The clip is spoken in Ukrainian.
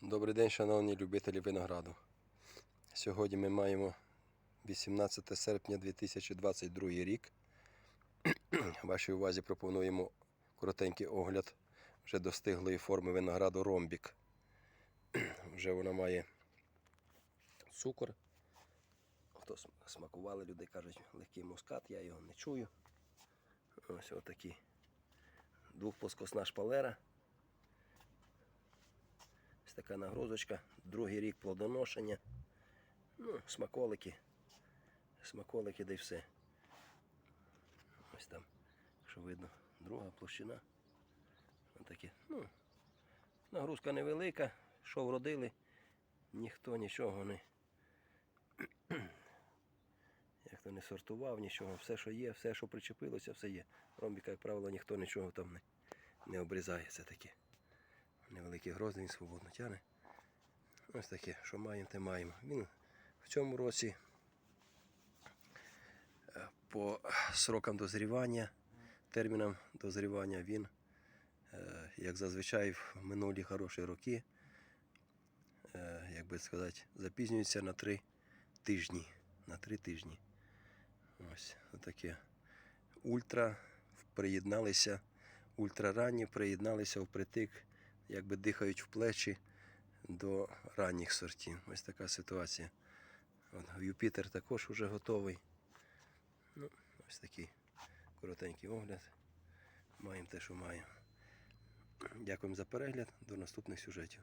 Добрий день, шановні любителі винограду. Сьогодні ми маємо 18 серпня 2022 рік. Вашій увазі пропонуємо коротенький огляд вже достиглої форми винограду ромбік. Вже вона має цукор. Хто см- смакували, люди кажуть, легкий мускат, я його не чую. Ось отакі. Двохплоскосна шпалера. Така нагрузочка. Другий рік плодоношення. Ну, смаколики. Смаколики, да й все. Ось там, що видно, друга площина. Отакі. Ну, нагрузка невелика. Що вродили, ніхто нічого не. Як то не сортував, нічого. Все, що є, все, що причепилося, все є. Ромбіка, як правило, ніхто нічого там не, не обрізає. Це таке. Невеликий грозний, він свободно тягне. Ось таке, що маємо, те маємо. Він в цьому році е, по срокам дозрівання, термінам дозрівання він, е, як зазвичай в минулі хороші роки, е, як би сказати, запізнюється на три тижні. На три тижні. Ось таке. Ультра приєдналися, ультраранні приєдналися впритик, якби дихають в плечі до ранніх сортів. Ось така ситуація. От, Юпітер також вже готовий. Ну, ось такий коротенький огляд. Маємо те, що маємо. Дякуємо за перегляд. До наступних сюжетів.